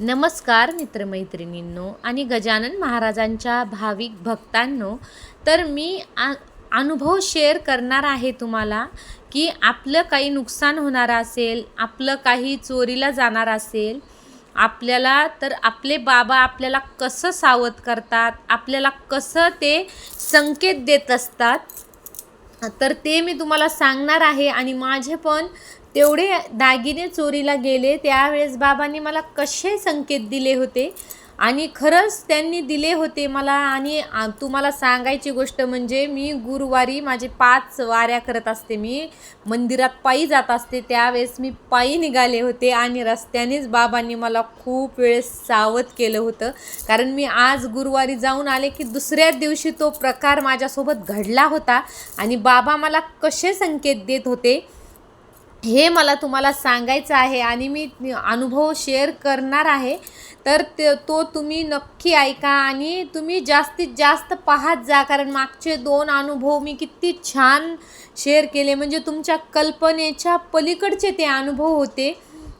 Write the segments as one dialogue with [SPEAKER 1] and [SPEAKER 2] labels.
[SPEAKER 1] नमस्कार मित्रमैत्रिणींनो आणि गजानन महाराजांच्या भाविक भक्तांनो तर मी आ अनुभव शेअर करणार आहे तुम्हाला की आपलं काही नुकसान होणार असेल आपलं काही चोरीला जाणार असेल आपल्याला तर आपले बाबा आपल्याला कसं सावध करतात आपल्याला कसं ते संकेत देत असतात. तर ते मी तुम्हाला सांगणार आहे आणि माझे पण तेवढे दागिने चोरीला गेले त्यावेळेस बाबांनी मला कसे संकेत दिले होते? आणि खरंच त्यांनी दिले होते मला. आणि तुम्हाला सांगायची गोष्ट म्हणजे मी गुरुवारी माझे पाच वाऱ्या करत असते. मी मंदिरात पायी जात असते. त्यावेळेस मी पायी निघाले होते आणि रस्त्यानेच बाबांनी मला खूप वेळेस सावध केलं होतं. कारण मी आज गुरुवारी जाऊन आले की दुसऱ्याच दिवशी तो प्रकार माझ्यासोबत घडला होता. आणि बाबा मला कसे संकेत देत होते? हे मला तुम्हाला सांगायचं आहे आणि मी अनुभव शेअर करणार आहे तर ते तो तुम्ही नक्की ऐका आणि तुम्ही जास्तीत जास्त पाहत जा कारण मागचे दोन अनुभव मी किती छान शेअर केले. म्हणजे तुमच्या कल्पनेच्या पलीकडचे ते अनुभव होते.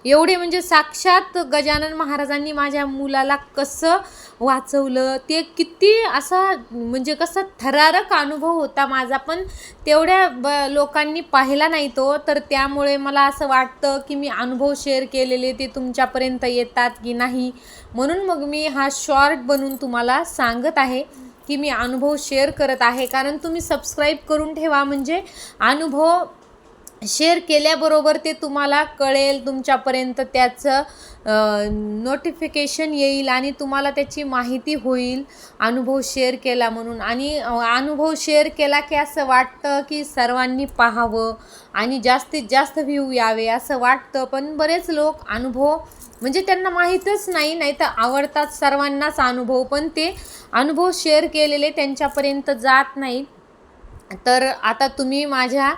[SPEAKER 1] एवढे म्हणजे साक्षात गजानन महाराजांनी माझ्या मुलाला कसं वाचवलं ते किती असा म्हणजे कसं थरारक अनुभव होता माझा. पण तेवढ्या ब लोकांनी पाहिला नाही तो तर त्यामुळे मला असं वाटतं की मी अनुभव शेअर केलेले ते तुमच्यापर्यंत येतात की नाही. म्हणून मग मी हा शॉर्ट बनवून तुम्हाला सांगत आहे की मी अनुभव शेअर करत आहे. कारण तुम्ही सबस्क्राईब करून ठेवा म्हणजे अनुभव शेअर केल्याबरोबर ते तुम्हाला कळेल तुमच्यापर्यंत त्याचं नोटिफिकेशन येईल आणि तुम्हाला त्याची माहिती होईल. अनुभव शेअर केला म्हणून. आणि अनुभव शेअर केला की असं वाटतं की सर्वांनी पाहावं आणि जास्तीत जास्त व्ह्यू यावे असं वाटतं. पण बरेच लोक अनुभव म्हणजे त्यांना माहीतच नाही नाही तर आवडतात सर्वांनाच अनुभव. पण ते अनुभव शेअर केलेले त्यांच्यापर्यंत जात नाहीत. तर आता तुम्ही माझ्या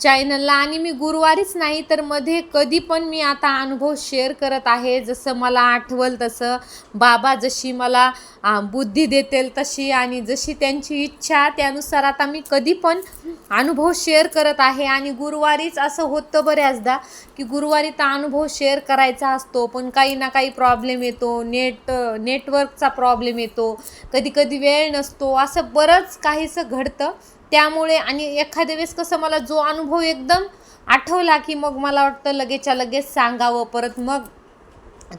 [SPEAKER 1] चॅनलला आणि मी गुरुवारीच नाही तर मध्ये कधी पण मी आता अनुभव शेअर करत आहे. जसं मला आठवल तसं बाबा जशी मला बुद्धी देतील तशी आणि जशी त्यांची इच्छा त्यानुसार आता मी कधी पण अनुभव शेअर करत आहे. आणि गुरुवारीच असं होतं बऱ्याचदा की गुरुवारी तर अनुभव शेअर करायचा असतो पण काही ना काही प्रॉब्लेम येतो. नेट नेटवर्कचा प्रॉब्लेम येतो. कधी कधी वेळ नसतो. असं बरंच काहीसं घडतं. त्यामुळे आणि एखाद्या वेळेस कसं मला जो अनुभव एकदम आठवला की मग मला वाटतं लगेचच्या लगेच सांगावं परत मग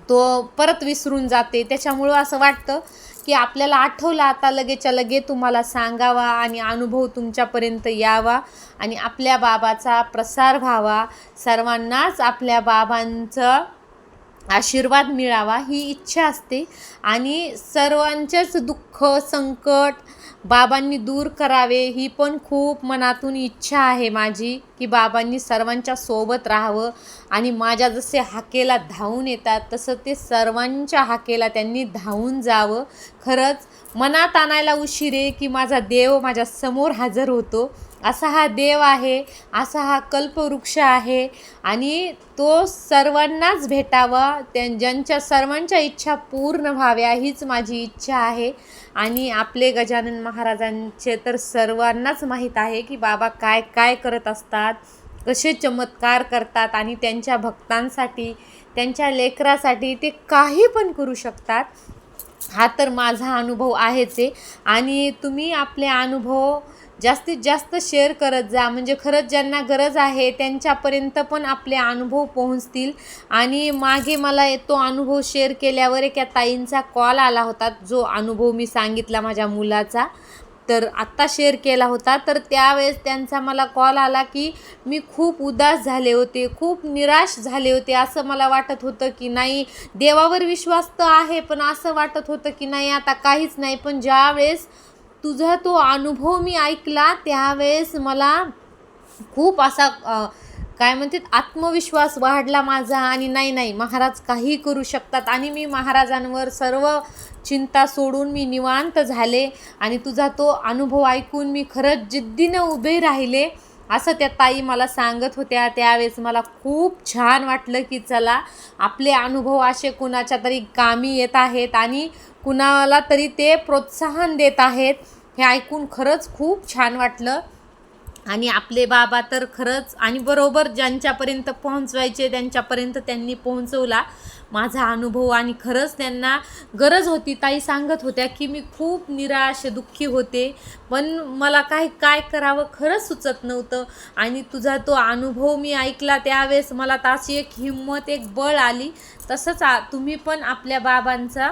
[SPEAKER 1] तो परत विसरून जाते. त्याच्यामुळं असं वाटतं की आपल्याला आठवलं आता लगेचच्या लगे तुम्हाला सांगावा आणि अनुभव तुमच्यापर्यंत यावा आणि आपल्या बाबाचा प्रसार व्हावा. सर्वांनाच आपल्या बाबांचं आशीर्वाद मिळावा ही इच्छा असते. आणि सर्वांचेच दुःख संकट बाबांनी दूर करावे ही पण खूप मनातून इच्छा आहे माझी की बाबांनी सर्वांच्या सोबत राहावं आणि माझ्या जसे हाकेला धावून येतात तसं ते सर्वांच्या हाकेला त्यांनी धावून जावं. खरंच मनात आणायला उशिरे की माझा देव माझ्यासमोर हजर होतो. असा हा देव आहे असा हा कल्पवृक्ष आहे आणि तो सर्वांनाच भेटावा त्या ज्यांच्या सर्वांच्या इच्छा पूर्ण व्हाव्या हीच माझी इच्छा आहे. आणि आपले गजानन महाराजांचे तर सर्वांनाच माहीत आहे की बाबा काय काय करत असतात कसे चमत्कार करतात आणि त्यांच्या भक्तांसाठी त्यांच्या लेकरासाठी ते काही पण करू शकतात. हा तर माझा अनुभव आहेच आहे. आणि तुम्ही आपले अनुभव जास्तीत जास्त शेअर करत जा. म्हणजे खरंच ज्यांना गरज आहे त्यांच्यापर्यंत पण आपले अनुभव पोहोचतील. आणि मागे मला तो अनुभव शेअर केल्यावर एका ताईंचा कॉल आला होता. जो अनुभव मी सांगितला माझ्या मुलाचा. तर आत्ता शेअर केला होता. तर त्यावेळेस त्यांचा मला कॉल आला की मी खूप उदास झाले होते खूप निराश झाले होते. असं मला वाटत होतं की नाही देवावर विश्वास तर आहे पण असं वाटत होतं की नाही आता काहीच नाही. पण ज्यावेळेस तुझा तो अनुभव मी ऐकला त्यावेळेस मला खूप असा काय म्हणतात आत्मविश्वास वाढला माझा आणि नाही नाही महाराज काही करू शकतात. आणि मी महाराजांवर सर्व चिंता सोडून मी निवांत झाले आणि तुझा तो अनुभव ऐकून मी खरंच जिद्दीनं उभे राहिले. असं त्या ताई मला सांगत होत्या. त्यावेळेस मला खूप छान वाटलं की चला आपले अनुभव असे कुणाच्या तरी कामी येत आहेत आणि कुणाला तरी ते प्रोत्साहन देत आहेत. हे ऐकून खरंच खूप छान वाटलं. आणि आपले बाबा तर खरंच आणि बरोबर ज्यांच्यापर्यंत पोहोचवायचे त्यांच्यापर्यंत त्यांनी पोहोचवला. माझा अनुभव आणि खरंच त्यांना गरज होती ताई सांगत होत्या की मी खूप निराश दुःखी होते. पण मला काय काय करावं खरंच सुचत नव्हतं. आणि तुझा तो अनुभव मी ऐकला त्यावेळेस मला ताशी एक हिंमत एक बळ आली. तसंच आ तुम्ही पण आपल्या बाबांचा